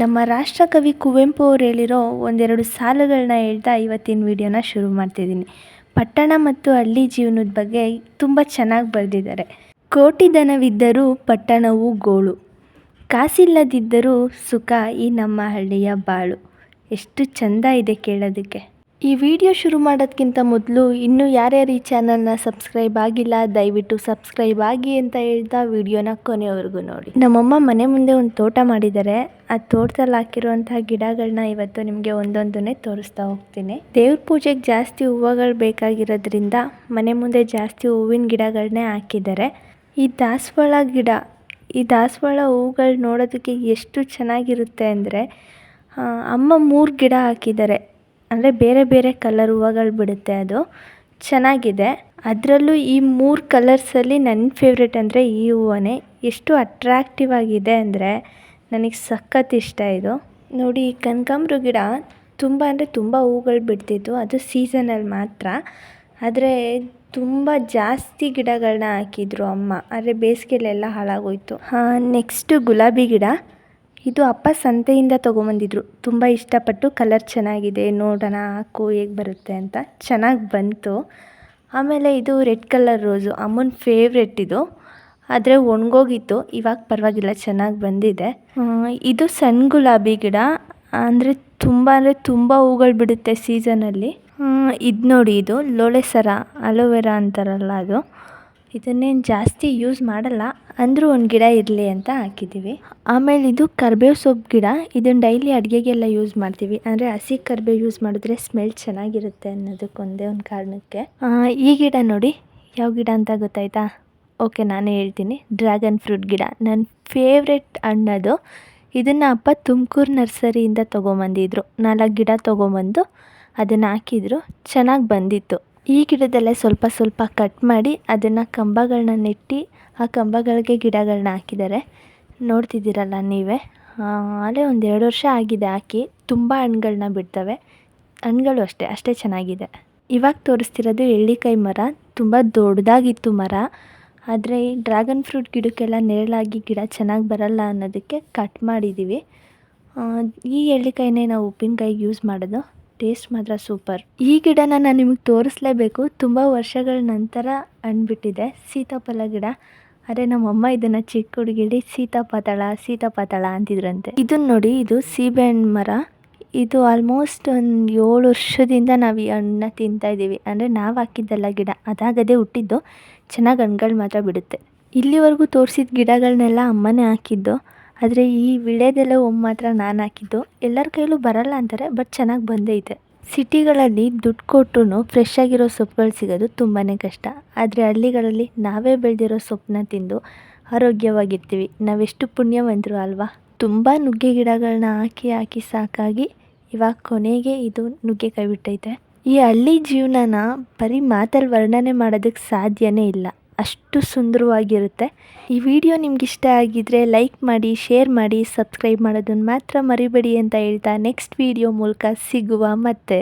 ನಮ್ಮ ರಾಷ್ಟ್ರಕವಿ ಕುವೆಂಪು ಅವ್ರು ಹೇಳಿರೋ ಒಂದೆರಡು ಸಾಲುಗಳನ್ನ ಹೇಳ್ತಾ ಇವತ್ತಿನ ವಿಡಿಯೋನ ಶುರು ಮಾಡ್ತಿದ್ದೀನಿ. ಪಟ್ಟಣ ಮತ್ತು ಹಳ್ಳಿ ಜೀವನದ ಬಗ್ಗೆ ತುಂಬ ಚೆನ್ನಾಗಿ ಬರೆದಿದ್ದಾರೆ. ಕೋಟಿ ದನವಿದ್ದರೂ ಪಟ್ಟಣವು ಗೋಳು. ಕಾಸಿಲ್ಲದಿದ್ದರೂ ಸುಖ ಈ ನಮ್ಮ ಹಳ್ಳಿಯ ಬಾಳು. ಎಷ್ಟು ಚೆಂದ ಇದೆ ಕೇಳೋದಕ್ಕೆ. ಈ ವಿಡಿಯೋ ಶುರು ಮಾಡೋದಕ್ಕಿಂತ ಮೊದಲು ಇನ್ನೂ ಯಾರ್ಯಾರು ಈ ಚಾನಲ್ನ ಸಬ್ಸ್ಕ್ರೈಬ್ ಆಗಿಲ್ಲ, ದಯವಿಟ್ಟು ಸಬ್ಸ್ಕ್ರೈಬ್ ಆಗಿ ಅಂತ ಹೇಳ್ತಾ ವಿಡಿಯೋನ ಕೊನೆವರೆಗೂ ನೋಡಿ. ನಮ್ಮಮ್ಮ ಮನೆ ಮುಂದೆ ಒಂದು ತೋಟ ಮಾಡಿದ್ದಾರೆ. ಆ ತೋಟದಲ್ಲಿ ಹಾಕಿರುವಂತಹ ಗಿಡಗಳನ್ನ ಇವತ್ತು ನಿಮಗೆ ಒಂದೊಂದನ್ನೇ ತೋರಿಸ್ತಾ ಹೋಗ್ತೀನಿ. ದೇವ್ರ ಪೂಜೆಗೆ ಜಾಸ್ತಿ ಹೂವುಗಳು ಬೇಕಾಗಿರೋದ್ರಿಂದ ಮನೆ ಮುಂದೆ ಜಾಸ್ತಿ ಹೂವಿನ ಗಿಡಗಳನ್ನೇ ಹಾಕಿದ್ದಾರೆ. ಈ ದಾಸವಾಳ ಗಿಡ, ಈ ದಾಸವಾಳ ಹೂವುಗಳು ನೋಡೋದಕ್ಕೆ ಎಷ್ಟು ಚೆನ್ನಾಗಿರುತ್ತೆ ಅಂದರೆ ಅಮ್ಮ ಮೂರು ಗಿಡ ಹಾಕಿದ್ದಾರೆ. ಅಂದರೆ ಬೇರೆ ಬೇರೆ ಕಲರ್ ಹೂವುಗಳು ಬಿಡುತ್ತೆ ಅದು. ಚೆನ್ನಾಗಿದೆ. ಅದರಲ್ಲೂ ಈ ಮೂರು ಕಲರ್ಸಲ್ಲಿ ನನ್ನ ಫೇವ್ರೆಟ್ ಅಂದರೆ ಈ ಹೂವನೇ. ಎಷ್ಟು ಅಟ್ರಾಕ್ಟಿವ್ ಆಗಿದೆ ಅಂದರೆ ನನಗೆ ಸಖತ್ ಇಷ್ಟ ಇದು. ನೋಡಿ, ಈ ಕನಕಾಂಬ್ರ ಗಿಡ ತುಂಬ ಅಂದರೆ ತುಂಬ ಹೂಗಳು ಬಿಡ್ತಿತ್ತು ಅದು ಸೀಸನಲ್ಲಿ ಮಾತ್ರ. ಆದರೆ ತುಂಬ ಜಾಸ್ತಿ ಗಿಡಗಳನ್ನ ಹಾಕಿದ್ರು ಅಮ್ಮ. ಆದರೆ ಬೇಸಿಗೆಲೆಲ್ಲ ಹಾಳಾಗೋಯ್ತು. ಹಾಂ ನೆಕ್ಸ್ಟು ಗುಲಾಬಿ ಗಿಡ. ಇದು ಅಪ್ಪ ಸಂತೆಯಿಂದ ತೊಗೊಂಬಂದಿದ್ರು. ತುಂಬ ಇಷ್ಟಪಟ್ಟು ಕಲರ್ ಚೆನ್ನಾಗಿದೆ, ನೋಡೋಣ, ಹಾಕು, ಹೇಗೆ ಬರುತ್ತೆ ಅಂತ. ಚೆನ್ನಾಗಿ ಬಂತು. ಆಮೇಲೆ ಇದು ರೆಡ್ ಕಲರ್ ರೋಸು ಅಮ್ಮನ ಫೇವ್ರೆಟ್ ಇದು. ಆದರೆ ಒಣಗೋಗಿತ್ತು, ಇವಾಗ ಪರವಾಗಿಲ್ಲ, ಚೆನ್ನಾಗಿ ಬಂದಿದೆ. ಇದು ಸಣ್ಣ ಗುಲಾಬಿ ಗಿಡ. ಅಂದರೆ ತುಂಬ ಅಂದರೆ ತುಂಬ ಹೂಗಳು ಬಿಡುತ್ತೆ ಸೀಸನಲ್ಲಿ ಇದು ನೋಡಿ ಇದು, ಲೋಳೆ ಸರ, ಅಲೋವೆರಾ ಅಂತಾರಲ್ಲ ಅದು. ಇದನ್ನೇನು ಜಾಸ್ತಿ ಯೂಸ್ ಮಾಡಲ್ಲ. ಅಂದರೂ ಒಂದು ಗಿಡ ಇರಲಿ ಅಂತ ಹಾಕಿದ್ದೀವಿ ಆಮೇಲೆ ಇದು ಕರ್ಬೇವು ಸೊಪ್ಪು ಗಿಡ. ಇದನ್ನು ಡೈಲಿ ಅಡುಗೆಗೆಲ್ಲ ಯೂಸ್ ಮಾಡ್ತೀವಿ. ಅಂದರೆ ಹಸಿ ಕರ್ಬೇವು ಯೂಸ್ ಮಾಡಿದ್ರೆ ಸ್ಮೆಲ್ ಚೆನ್ನಾಗಿರುತ್ತೆ ಅನ್ನೋದಕ್ಕೆ ಒಂದೇ ಒಂದು ಕಾರಣಕ್ಕೆ. ಈ ಗಿಡ ನೋಡಿ. ಯಾವ ಗಿಡ ಅಂತ ಗೊತ್ತಾಯ್ತಾ? ಓಕೆ, ನಾನೇ ಹೇಳ್ತೀನಿ. ಡ್ರ್ಯಾಗನ್ ಫ್ರೂಟ್ ಗಿಡ. ನನ್ನ ಫೇವ್ರೆಟ್ ಹಣ್ಣದು ಇದನ್ನು ಅಪ್ಪ ತುಮಕೂರು ನರ್ಸರಿಯಿಂದ ತೊಗೊಂಬಂದಿದ್ರು. ನಾಲ್ಕು ಗಿಡ ತೊಗೊಂಬಂದು ಅದನ್ನು ಹಾಕಿದ್ರು. ಚೆನ್ನಾಗಿ ಬಂದಿತ್ತು. ಈ ಗಿಡದಲ್ಲೇ ಸ್ವಲ್ಪ ಸ್ವಲ್ಪ ಕಟ್ ಮಾಡಿ ಅದನ್ನು ಕಂಬಗಳನ್ನ ನೆಟ್ಟು ಆ ಕಂಬಗಳಿಗೆ ಗಿಡಗಳನ್ನ ಹಾಕಿದ್ದಾರೆ ನೋಡ್ತಿದ್ದೀರಲ್ಲ ನೀವೇ? ಅಲ್ಲೇ ಒಂದು ಎರಡು ವರ್ಷ ಆಗಿದೆ ಹಾಕಿ ತುಂಬ ಹಣ್ಗಳನ್ನ ಬಿಡ್ತವೆ. ಹಣ್ಗಳು ಅಷ್ಟೇ ಅಷ್ಟೇ ಚೆನ್ನಾಗಿದೆ. ಇವಾಗ ತೋರಿಸ್ತಿರೋದು ಎಳ್ಳಿಕಾಯಿ ಮರ, ತುಂಬ ದೊಡ್ಡದಾಗಿತ್ತು ಮರ. ಆದರೆ ಈ ಡ್ರ್ಯಾಗನ್ ಫ್ರೂಟ್ ಗಿಡಕ್ಕೆಲ್ಲ ನೆರಳಾಗಿ ಗಿಡ ಚೆನ್ನಾಗಿ ಬರಲ್ಲ ಅನ್ನೋದಕ್ಕೆ ಕಟ್ ಮಾಡಿದ್ದೀವಿ ಈ ಎಳ್ಳಿಕಾಯಿನೇ ನಾವು ಉಪ್ಪಿನಕಾಯಿಗೆ ಯೂಸ್ ಮಾಡೋದು. ಟೇಸ್ಟ್ ಮಾತ್ರ ಸೂಪರ್. ಈ ಗಿಡನ ನಾನು ನಿಮಗೆ ತೋರಿಸ್ಲೇಬೇಕು. ತುಂಬ ವರ್ಷಗಳ ನಂತರ ಅಂದ್ಬಿಟ್ಟಿದೆ. ಸೀತಾಫಲ ಗಿಡ. ಅರೆ, ನಮ್ಮಮ್ಮ ಇದನ್ನು ಚಿಕ್ಕ ಹುಡುಗಿಲಿ ಸೀತಾಪಾತಳ ಸೀತಾಪಾತಳ ಅಂತಿದ್ರಂತೆ. ಇದನ್ನ ನೋಡಿ, ಇದು ಸೀಬೆಹಣ್ಣು ಮರ. ಇದು ಆಲ್ಮೋಸ್ಟ್ ಒಂದು ಏಳು ವರ್ಷದಿಂದ ನಾವು ಈ ಹಣ್ಣನ್ನ ತಿಂತಾಯಿದ್ದೀವಿ ಅಂದರೆ ನಾವು ಹಾಕಿದ್ದಲ್ಲ ಗಿಡ. ಅದಾಗದೇ ಹುಟ್ಟಿದ್ದು. ಚೆನ್ನಾಗಿ ಹಣ್ಗಳು ಮಾತ್ರ ಬಿಡುತ್ತೆ. ಇಲ್ಲಿವರೆಗೂ ತೋರಿಸಿದ ಗಿಡಗಳನ್ನೆಲ್ಲ ಅಮ್ಮನೇ ಹಾಕಿದ್ದು. ಆದರೆ ಈ ವಿಳ್ಯದೆಲೆ ಒಮ್ಮೆ ಮಾತ್ರ ನಾನು ಹಾಕಿದ್ದು. ಎಲ್ಲರ ಕೈಲೂ ಬರಲ್ಲ ಅಂತಾರೆ ಬಟ್ ಚೆನ್ನಾಗಿ ಬಂದೈತೆ ಸಿಟಿಗಳಲ್ಲಿ ದುಡ್ಡು ಕೊಟ್ಟು ಫ್ರೆಶ್ ಆಗಿರೋ ಸೊಪ್ಪುಗಳು ಸಿಗೋದು ತುಂಬಾ ಕಷ್ಟ. ಆದರೆ ಹಳ್ಳಿಗಳಲ್ಲಿ ನಾವೇ ಬೆಳೆದಿರೋ ಸೊಪ್ಪನ್ನ ತಿಂದು ಆರೋಗ್ಯವಾಗಿರ್ತೀವಿ. ನಾವೆಷ್ಟು ಪುಣ್ಯವಂತರು ಅಲ್ವಾ? ತುಂಬ ನುಗ್ಗೆ ಗಿಡಗಳನ್ನ ಹಾಕಿ ಹಾಕಿ ಸಾಕಾಗಿ ಇವಾಗ ಕೊನೆಗೆ ಇದು ನುಗ್ಗೆಕಾಯಿ ಬಿಟ್ಟೈತೆ. ಈ ಹಳ್ಳಿ ಜೀವನನ ಬರೀ ಮಾತಲ್ಲಿ ವರ್ಣನೆ ಮಾಡೋದಕ್ಕೆ ಸಾಧ್ಯನೇ ಇಲ್ಲ. ಅಷ್ಟು ಸುಂದರವಾಗಿರುತ್ತೆ. ಈ ವಿಡಿಯೋ ನಿಮ್ಗೆ ಇಷ್ಟ ಆಗಿದ್ರೆ ಲೈಕ್ ಮಾಡಿ, ಶೇರ್ ಮಾಡಿ, ಸಬ್ಸ್ಕ್ರೈಬ್ ಮಾಡೋದನ್ನು ಮಾತ್ರ ಮರಿಬೇಡಿ ಅಂತ ಹೇಳ್ತಾ ನೆಕ್ಸ್ಟ್ ವಿಡಿಯೋ ಮೂಲಕ ಸಿಗುವ ಮತ್ತೆ.